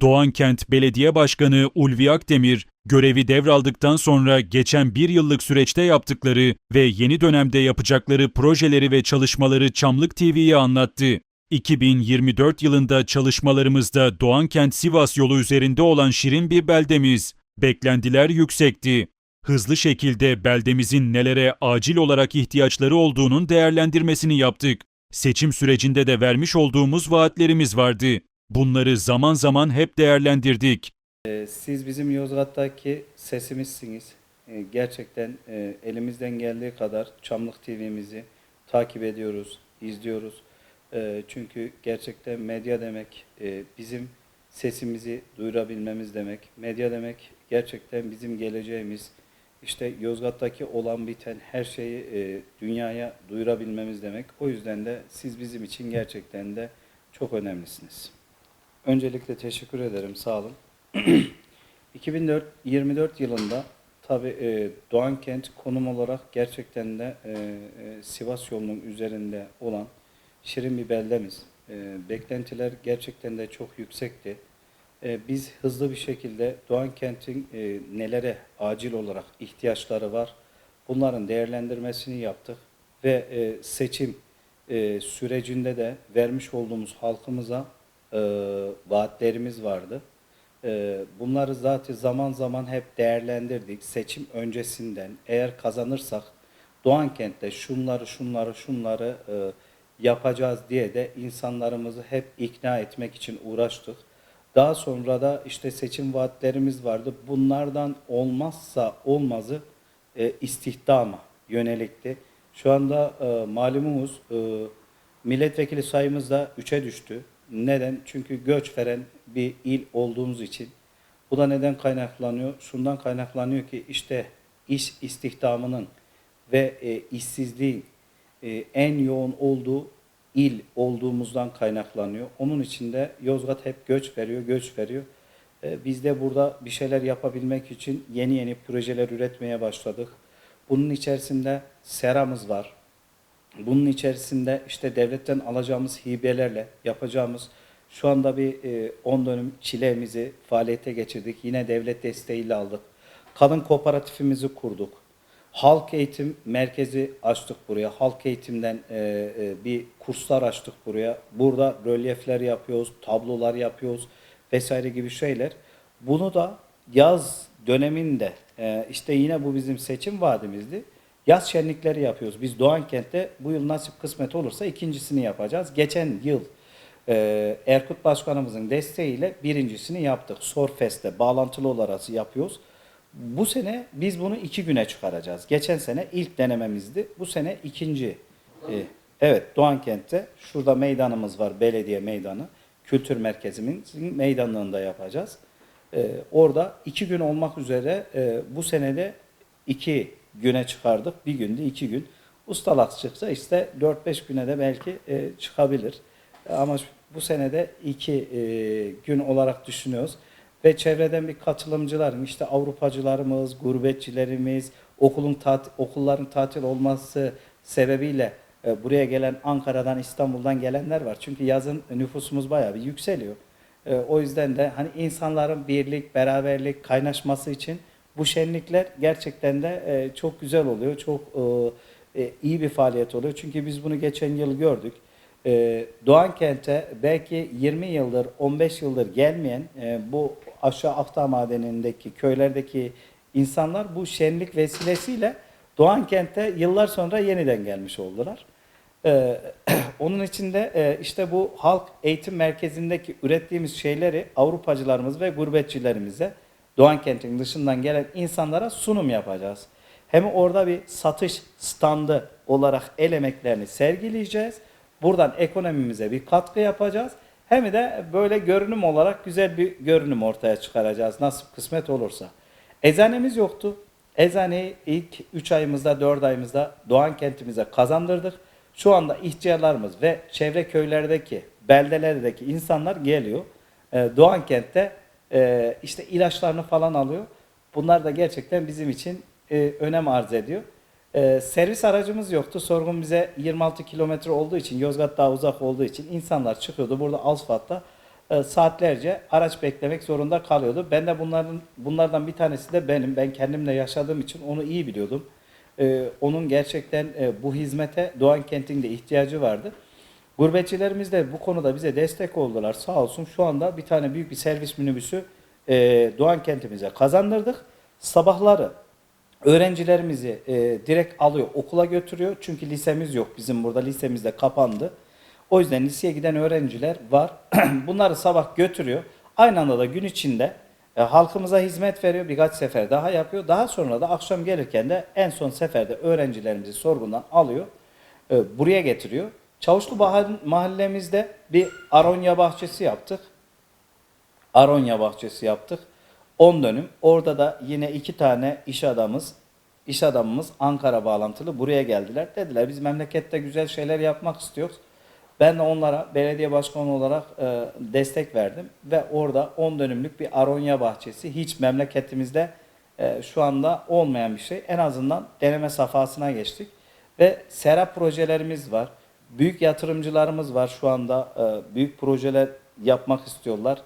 Doğankent Belediye Başkanı Ulvi Akdemir, görevi devraldıktan sonra geçen bir yıllık süreçte yaptıkları ve yeni dönemde yapacakları projeleri ve çalışmaları Çamlık TV'ye anlattı. 2024 yılında çalışmalarımızda Doğankent Sivas yolu üzerinde olan şirin bir beldemiz. Beklentiler yüksekti. Hızlı şekilde beldemizin nelere acil olarak ihtiyaçları olduğunun değerlendirmesini yaptık. Seçim sürecinde de vermiş olduğumuz vaatlerimiz vardı. Bunları zaman zaman hep değerlendirdik. Ee, Siz bizim Yozgat'taki sesimizsiniz. Ee, Gerçekten e, elimizden geldiği kadar Çamlık TV'mizi takip ediyoruz, izliyoruz. Ee, Çünkü gerçekten medya demek e, bizim sesimizi duyurabilmemiz demek. Medya demek gerçekten bizim geleceğimiz. İşte Yozgat'taki olan biten her şeyi e, dünyaya duyurabilmemiz demek. O yüzden de siz bizim için gerçekten de çok önemlisiniz. Öncelikle teşekkür ederim, sağ olun. 2024 yılında tabi e, Doğankent konum olarak gerçekten de e, e, Sivas yolunun üzerinde olan şirin bir beldemiz. E, beklentiler gerçekten de çok yüksekti. E, biz hızlı bir şekilde Doğankent'in e, nelere acil olarak ihtiyaçları var bunların değerlendirmesini yaptık ve e, seçim e, sürecinde de vermiş olduğumuz halkımıza e, vaatlerimiz vardı. Ee, Bunları zaten zaman zaman hep değerlendirdik. Seçim öncesinden eğer kazanırsak Doğankent'te şunları şunları şunları e, yapacağız diye de insanlarımızı hep ikna etmek için uğraştık. Daha sonra da işte seçim vaatlerimiz vardı. Bunlardan olmazsa olmazı e, istihdama yönelikti. Şu anda e, malumumuz e, milletvekili sayımız da 3'e düştü. Neden? Çünkü göç veren bir il olduğumuz için. Bu da neden kaynaklanıyor? Şundan kaynaklanıyor ki işte iş istihdamının ve e, işsizliğin e, en yoğun olduğu il olduğumuzdan kaynaklanıyor. Onun için de Yozgat hep göç veriyor, göç veriyor. E, biz de burada bir şeyler yapabilmek için yeni yeni projeler üretmeye başladık. Bunun içerisinde seramız var. Bunun içerisinde işte devletten alacağımız hibelerle yapacağımız şu anda bir e, 10 dönüm çilemizi faaliyete geçirdik. Yine devlet desteğiyle aldık. Kadın kooperatifimizi kurduk. Halk eğitim merkezi açtık buraya. Halk eğitimden e, e, bir kurslar açtık buraya. Burada rölyefler yapıyoruz, tablolar yapıyoruz vesaire gibi şeyler. Bunu da yaz döneminde e, işte yine bu bizim seçim vaadimizdi. Yaz şenlikleri yapıyoruz. Biz Doğankent'te bu yıl nasip kısmet olursa ikincisini yapacağız. Geçen yıl e, Erkut Başkanımızın desteğiyle birincisini yaptık. Sorfest'te bağlantılı olarak yapıyoruz. Bu sene biz bunu iki güne çıkaracağız. Geçen sene ilk denememizdi. Bu sene ikinci. E, evet Doğankent'te şurada meydanımız var. Belediye meydanı. Kültür merkezimizin meydanlığında yapacağız. E, orada iki gün olmak üzere e, bu senede iki güne çıkardık. Bir günde iki gün. Ustalak çıksa işte 4-5 güne de belki e, çıkabilir. Ama bu senede iki e, gün olarak düşünüyoruz. Ve çevreden bir katılımcıların işte Avrupacılarımız, gurbetçilerimiz, okulun tat, okulların tatil olması sebebiyle e, buraya gelen Ankara'dan, İstanbul'dan gelenler var. Çünkü yazın nüfusumuz bayağı bir yükseliyor. E, o yüzden de hani insanların birlik, beraberlik, kaynaşması için bu şenlikler gerçekten de e, çok güzel oluyor. Çok e, e, iyi bir faaliyet oluyor. Çünkü biz bunu geçen yıl gördük. E, Doğan Kent'e belki 20 yıldır, 15 yıldır gelmeyen e, bu aşağı Akdağ Madeni'ndeki köylerdeki insanlar bu şenlik vesilesiyle Doğan Kent'e yıllar sonra yeniden gelmiş oldular. Ee, onun için de e, işte bu halk eğitim merkezindeki ürettiğimiz şeyleri Avrupacılarımız ve gurbetçilerimize Doğan kentin dışından gelen insanlara sunum yapacağız. Hem orada bir satış standı olarak el emeklerini sergileyeceğiz. Buradan ekonomimize bir katkı yapacağız. Hem de böyle görünüm olarak güzel bir görünüm ortaya çıkaracağız nasip kısmet olursa. Eczanemiz yoktu. Eczaneyi ilk 3 ayımızda 4 ayımızda Doğan kentimize kazandırdık. Şu anda ihtiyarlarımız ve çevre köylerdeki, beldelerdeki insanlar geliyor. Ee, Doğan kentte e, işte ilaçlarını falan alıyor. Bunlar da gerçekten bizim için e, önem arz ediyor. E, servis aracımız yoktu. Sorgun bize 26 kilometre olduğu için, Yozgat daha uzak olduğu için insanlar çıkıyordu. Burada asfaltta e, saatlerce araç beklemek zorunda kalıyordu. Ben de bunların bunlardan bir tanesi de benim. Ben kendimle yaşadığım için onu iyi biliyordum. E, onun gerçekten e, bu hizmete Doğan Kent'in de ihtiyacı vardı. Gurbetçilerimiz de bu konuda bize destek oldular. Sağ olsun şu anda bir tane büyük bir servis minibüsü e, Doğan kentimize kazandırdık. Sabahları öğrencilerimizi e, direkt alıyor, okula götürüyor. Çünkü lisemiz yok bizim burada. Lisemiz de kapandı. O yüzden liseye giden öğrenciler var. Bunları sabah götürüyor. Aynı anda da gün içinde e, halkımıza hizmet veriyor. Birkaç sefer daha yapıyor. Daha sonra da akşam gelirken de en son seferde öğrencilerimizi sorgundan alıyor. e, buraya getiriyor. Çavuşlu mahallemizde bir aronya bahçesi yaptık. Aronya bahçesi yaptık. 10 dönüm. Orada da yine iki tane iş adamımız, iş adamımız Ankara bağlantılı buraya geldiler. Dediler biz memlekette güzel şeyler yapmak istiyoruz. Ben de onlara belediye başkanı olarak e, destek verdim ve orada 10 dönümlük bir aronya bahçesi hiç memleketimizde e, şu anda olmayan bir şey. En azından deneme safhasına geçtik ve sera projelerimiz var. Büyük yatırımcılarımız var şu anda e, büyük projeler yapmak istiyorlar.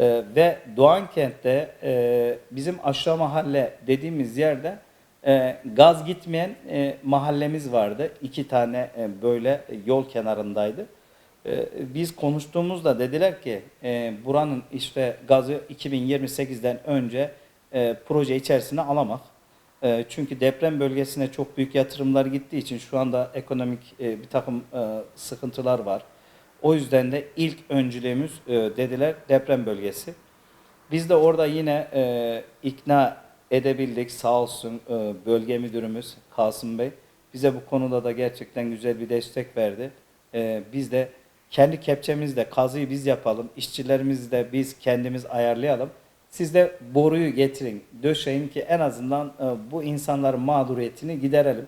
Ee, ve Doğan kentte e, bizim aşağı mahalle dediğimiz yerde e, gaz gitmeyen e, mahallemiz vardı. İki tane e, böyle yol kenarındaydı. E, biz konuştuğumuzda dediler ki e, buranın işte gazı 2028'den önce e, proje içerisine alamak. E, çünkü deprem bölgesine çok büyük yatırımlar gittiği için şu anda ekonomik e, bir takım e, sıkıntılar var. O yüzden de ilk öncülüğümüz e, dediler deprem bölgesi. Biz de orada yine ikna edebildik sağ olsun bölge müdürümüz Kasım Bey. Bize bu konuda da gerçekten güzel bir destek verdi. Biz de kendi kepçemizle kazıyı biz yapalım, işçilerimizi de biz kendimiz ayarlayalım. Siz de boruyu getirin, döşeyin ki en azından e, bu insanların mağduriyetini giderelim.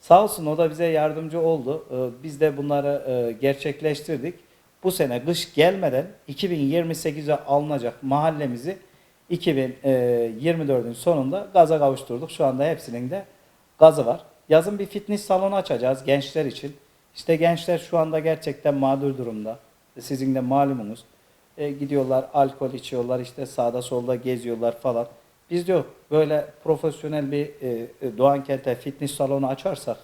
Sağ olsun o da bize yardımcı oldu. Ee, Biz de bunları e, gerçekleştirdik. Bu sene kış gelmeden 2028'e alınacak mahallemizi 2024'ün sonunda gaza kavuşturduk. Şu anda hepsinin de gazı var. Yazın bir fitness salonu açacağız gençler için. İşte gençler şu anda gerçekten mağdur durumda. Sizin de malumunuz. E, gidiyorlar alkol içiyorlar işte sağda solda geziyorlar falan. Biz diyor böyle profesyonel bir e, e, Doğan Kent'e fitness salonu açarsak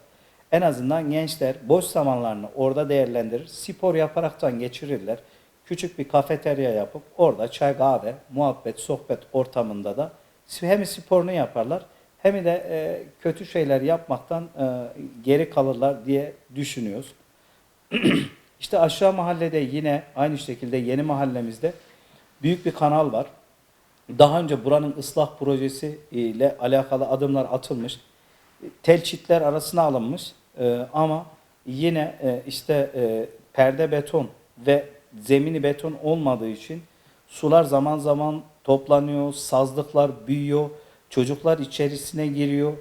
en azından gençler boş zamanlarını orada değerlendirir, spor yaparaktan geçirirler. Küçük bir kafeterya yapıp orada çay kahve, muhabbet, sohbet ortamında da hem sporunu yaparlar hem de e, kötü şeyler yapmaktan e, geri kalırlar diye düşünüyoruz. İşte aşağı mahallede yine aynı şekilde yeni mahallemizde büyük bir kanal var. Daha önce buranın ıslah projesi ile alakalı adımlar atılmış. Telçitler arasına alınmış Ee, ama yine e, işte e, perde beton ve zemini beton olmadığı için sular zaman zaman toplanıyor, sazlıklar büyüyor, çocuklar içerisine giriyor.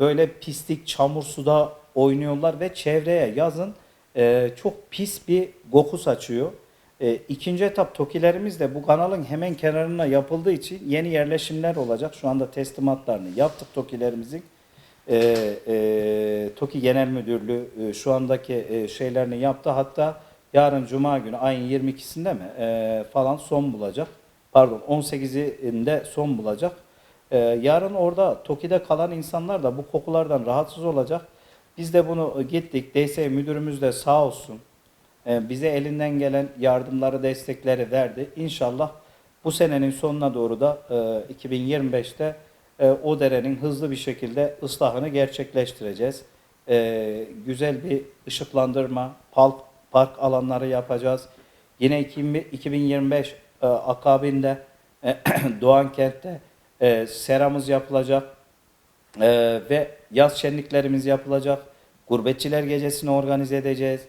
Böyle pislik, çamur suda oynuyorlar ve çevreye yazın e, çok pis bir koku saçıyor. E, ikinci etap TOKİ'lerimiz de bu kanalın hemen kenarına yapıldığı için yeni yerleşimler olacak. Şu anda teslimatlarını yaptık TOKİ'lerimizin. E, e, TOKİ Genel Müdürlüğü e, şu andaki e, şeylerini yaptı. Hatta yarın Cuma günü ayın 22'sinde mi e, falan son bulacak. Pardon 18'inde son bulacak. E, yarın orada TOKİ'de kalan insanlar da bu kokulardan rahatsız olacak. Biz de bunu gittik. DS müdürümüz de sağ olsun e, bize elinden gelen yardımları, destekleri verdi. İnşallah bu senenin sonuna doğru da e, 2025'te e, o derenin hızlı bir şekilde ıslahını gerçekleştireceğiz. E, güzel bir ışıklandırma, park, alanları yapacağız. Yine 2025 e, akabinde e, Doğan Kent'te e, seramız yapılacak e, ve yaz şenliklerimiz yapılacak. Gurbetçiler gecesini organize edeceğiz.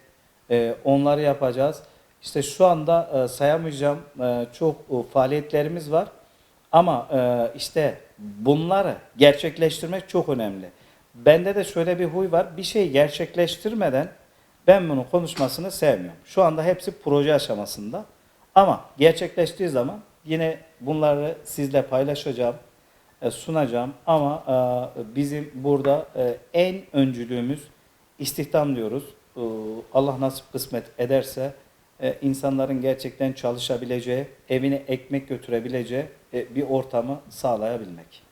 E, onları yapacağız. İşte şu anda e, sayamayacağım e, çok e, faaliyetlerimiz var. Ama e, işte bunları gerçekleştirmek çok önemli. Bende de şöyle bir huy var. Bir şeyi gerçekleştirmeden ben bunu konuşmasını sevmiyorum. Şu anda hepsi proje aşamasında. Ama gerçekleştiği zaman yine bunları sizle paylaşacağım, sunacağım. Ama e, bizim burada e, en öncülüğümüz istihdam diyoruz. E, Allah nasip kısmet ederse e, insanların gerçekten çalışabileceği, evine ekmek götürebileceği e, bir ortamı sağlayabilmek.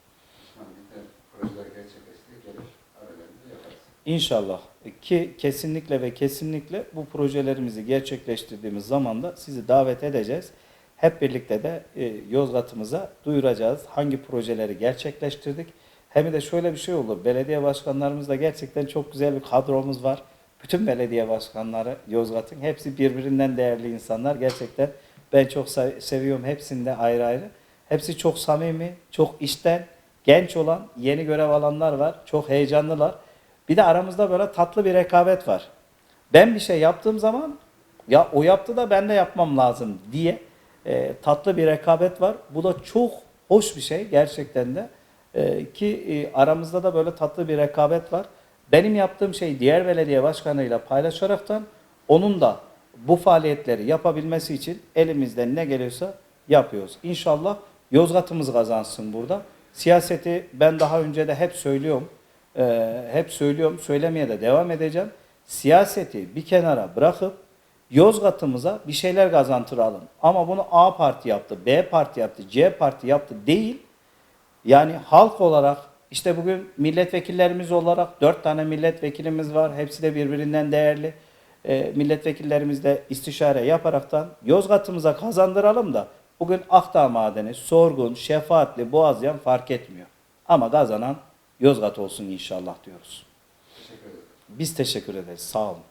İnşallah ki kesinlikle ve kesinlikle bu projelerimizi gerçekleştirdiğimiz zaman da sizi davet edeceğiz. Hep birlikte de e, Yozgat'ımıza duyuracağız hangi projeleri gerçekleştirdik. Hem de şöyle bir şey olur. Belediye başkanlarımızda gerçekten çok güzel bir kadromuz var. Bütün belediye başkanları Yozgat'ın hepsi birbirinden değerli insanlar. Gerçekten ben çok se- seviyorum hepsini de ayrı ayrı. Hepsi çok samimi, çok işten, genç olan, yeni görev alanlar var. Çok heyecanlılar. Bir de aramızda böyle tatlı bir rekabet var. Ben bir şey yaptığım zaman ya o yaptı da ben de yapmam lazım diye e, tatlı bir rekabet var. Bu da çok hoş bir şey gerçekten de. E, ki e, aramızda da böyle tatlı bir rekabet var. Benim yaptığım şey diğer belediye başkanıyla paylaşaraktan onun da bu faaliyetleri yapabilmesi için elimizden ne geliyorsa yapıyoruz. İnşallah Yozgat'ımız kazansın burada. Siyaseti ben daha önce de hep söylüyorum. Ee, hep söylüyorum, söylemeye de devam edeceğim. Siyaseti bir kenara bırakıp Yozgat'ımıza bir şeyler kazantıralım. Ama bunu A parti yaptı, B parti yaptı, C parti yaptı değil. Yani halk olarak işte bugün milletvekillerimiz olarak dört tane milletvekilimiz var. Hepsi de birbirinden değerli. Ee, milletvekillerimizle istişare yaparaktan Yozgat'ımıza kazandıralım da bugün Akdağ Madeni, Sorgun, Şefaatli, Boğazyan fark etmiyor. Ama kazanan Yozgat olsun inşallah diyoruz. Teşekkür ederim. Biz teşekkür ederiz. Sağ olun.